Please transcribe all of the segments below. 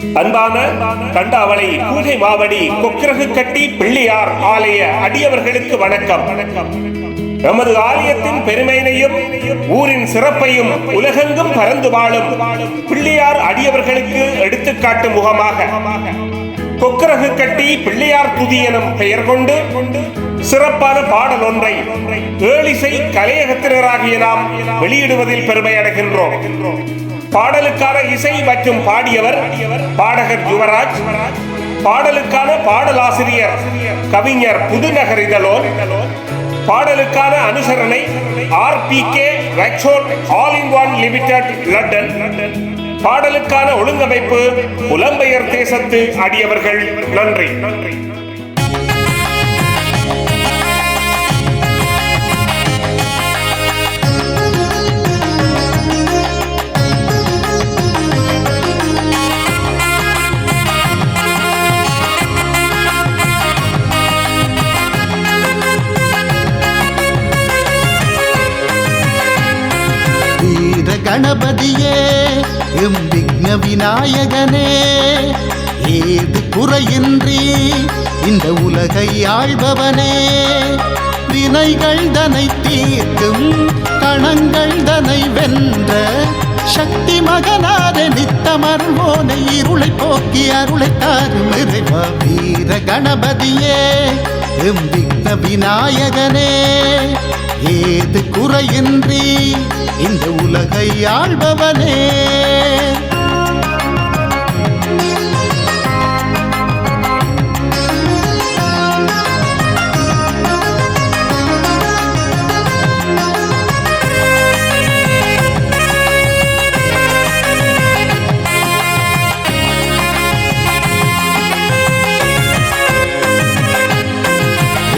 அன்பான கண்ட அவளை கூகை மாவடி கொக்கிரகு கட்டி பிள்ளையார் ஆலய அடியவர்களுக்கு வணக்கம். நமது ஆலயத்தின் பெருமையினையும் ஊரின் சிறப்பையும் உலகெங்கும் பறந்து வாழும் பிள்ளையார் அடியவர்களுக்கு எடுத்துக்காட்டும் முகமாக கொக்கரகு கட்டி பிள்ளையார் துதி எனும் பெயர் கொண்டு சிறப்பான பாடல் ஒன்றை ஏழிசை கலையகத்தினராகிய நாம் வெளியிடுவதில் பெருமை அடைகின்றோம். பாடலுக்கான இசை மற்றும் பாடியவர் பாடகர் யுவராஜ் பாடலுக்கான பாடலாசிரியர் கவிஞர் புதுநகர் இதழோன் பாடலுக்கான அனுசரணை R P K all in one limited London பாடலுக்கான ஒழுங்கமைப்பு புலம்பெயர் தேசத்து அடியவர்கள். நன்றி நன்றி. கணபதியே எம் விக்ன விநாயகனே ஏது குறையின்றி இந்த உலகை ஆழ்பவனே வினைகள் தனை தீர்க்கும் கணங்கள் தனை வென்ற சக்தி மகனார நித்தமர்வோனை இருளை போக்கி அருளை தாரும் இறைவா வீர கணபதியே எம் விக்ன விநாயகனே. ஏது குறையின்றி இந்த உலகை ஆள்பவனே.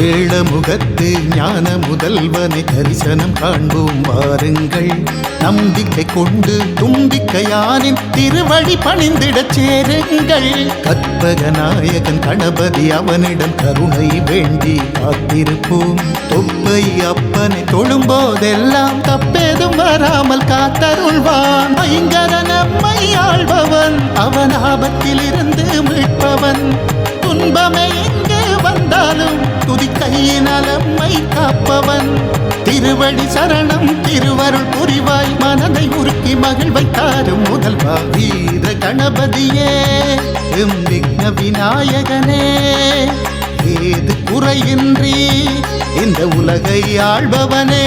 ஏழமுகத்து ஞான முதல்வனை தரிசனம் காண்போம். வாருங்கள் நம்பிக்கை கொண்டு தும்பிக்கையானின் திருவழி பணிந்திடச் சேருங்கள். கற்பக நாயகன் கணபதி அவனிடம் கருணை வேண்டி காத்திருப்போம். தொப்பை அப்பனை தொழும்போதெல்லாம் தப்பேதும் வராமல் காத்தருள்வான். ஐங்கர நம்மை ஆள்பவன் அவன் ஆபத்தில் இருந்து மீட்பவன். துதி காப்பவன். திருவடி சரணம் திருவருள் புரிவாய் மனதை உருக்கி மகிழ்வை தாரும் முதல்வா வீர கணபதியே. எம் விக்ன விநாயகனே ஏது குறையின்றி இந்த உலகை ஆள்பவனே.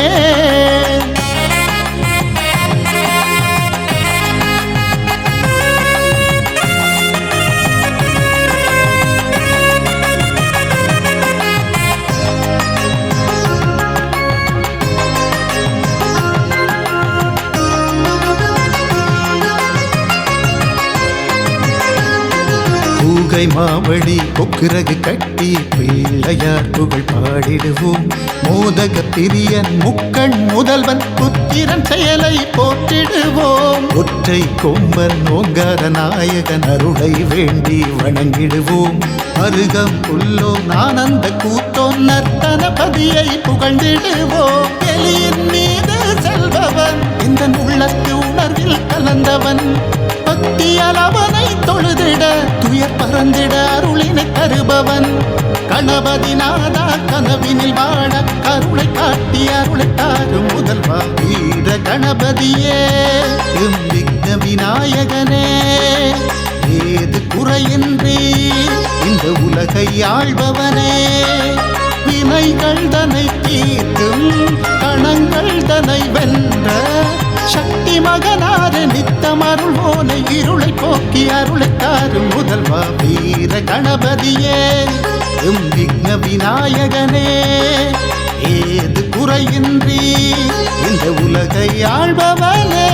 பூகை மாவடி கொக்குரகு கட்டி பிள்ளையார் புகழ் பாடிடுவோம். மோதக பிரியன் முக்கண் முதல்வன் புத்திரன் செயலை போற்றிடுவோம். ஒற்றை கொம்பன் ஓங்கார நாயகன் அருளை வேண்டி வணங்கிடுவோம். அருகம் புல்லோ ஆனந்த கூத்தோம் நர்த்தனபதியை புகழ்ந்திடுவோம். எலியின் மீது செல்பவன் இந்த உள்ளத்து உணர்வில் கலந்தவன். பக்தியால் அவனை தொழுதிட பறந்திட அருளினை தருபவன் கணபதி கனவினில் வாழ கருளை காட்டி அருளை தாரும் முதல்வா வீர கணபதியே. விக்ன விநாயகனே ஏது குறையின்றி இந்த உலகை ஆள்பவனே. வினைகள் தனை தீர்த்தும் கணங்கள் தனை வென்ற சக்தி மகனாறு நித்தம் அருள்வோனை இருளை போக்கி அருளை தாரும் முதல்வா வீர கணபதியே எம் விக்ன விநாயகனே. ஏது குறையின்றி இந்த உலகை ஆழ்பவனே